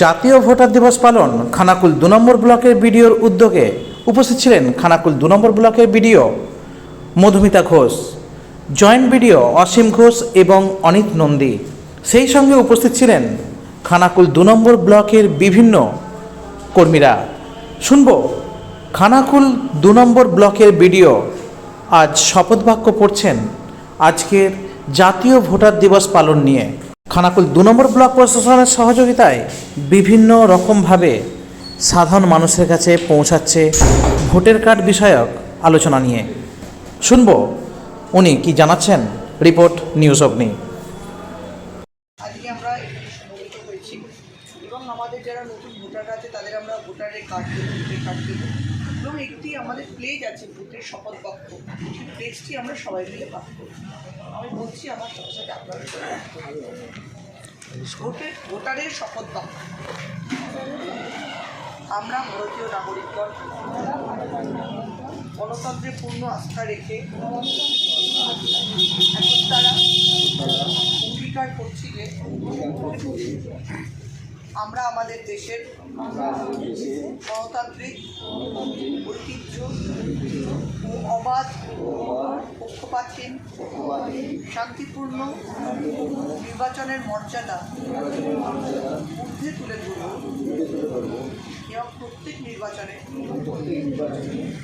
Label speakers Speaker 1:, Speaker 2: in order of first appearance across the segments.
Speaker 1: জাতীয় ভোটার দিবস পালন খানাকুল দু নম্বর ব্লকের বিডিওর উদ্যোগে উপস্থিত ছিলেন খানাকুল দু নম্বর ব্লকের BDO Madhumita Ghosh, joint BDO Asim Ghosh এবং অনিত নন্দী। সেই সঙ্গে উপস্থিত ছিলেন খানাকুল দু নম্বর ব্লকের বিভিন্ন কর্মীরা। শুনব খানাকুল দু নম্বর ব্লকের বিডিও। আজ শপথ বাক্য পড়ছেন আজকের জাতীয় ভোটার দিবস পালন নিয়ে। খানাকুল দু নম্বর ব্লক প্রশাসনের সহযোগিতায় বিভিন্ন রকমভাবে সাধারণ মানুষের কাছে পৌঁছাচ্ছে ভোটার কার্ড বিষয়ক আলোচনা নিয়ে। শুনব উনি কি জানাচ্ছেন? রিপোর্ট নিউজ অগ্নি।
Speaker 2: এবং আমাদের যারা নতুন ভোটার আছে, তাদের আমরা ভোটারের কার্ড দেবো, ভোটের কার্ড দেবো। এবং একটি আমাদের প্লেজ আছে, ভোটের শপথ বাক্য। সেই প্লেজটি আমরা সবাই মিলে পাঠ করি। আমি বলছি আমার সাথে সাথে আপনারা ভোটের ভোটারের শপথ বাক্য। আমরা ভারতীয় নাগরিকগণ গণতন্ত্রে পূর্ণ আস্থা রেখে এখন তারা অঙ্গীকার করছি যে আমরা আমাদের দেশের গণতান্ত্রিক, ঐতিহ্য ও অবাধ, পক্ষপাতহীন, শান্তিপূর্ণ নির্বাচনের মর্যাদা ঊর্ধ্বে তুলে ধরব এবং প্রত্যেক নির্বাচনে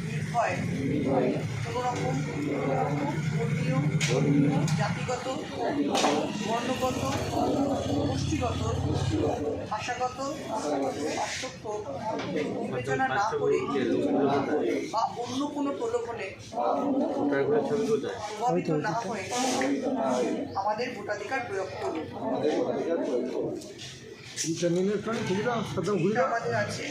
Speaker 2: নির্ভয় কোনো রকম জাতিগত, বর্ণগত, গোষ্ঠীগত, ভাষাগত পার্থক্য বিবেচনা না করে বা অন্য কোনো প্রলোভনে প্রভাবিত না হয়ে আমাদের ভোটাধিকার প্রয়োগ করুন। আমাদের আছে।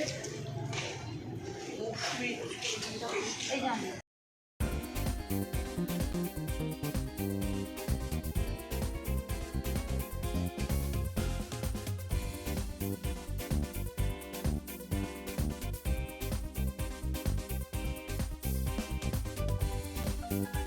Speaker 2: Thank you.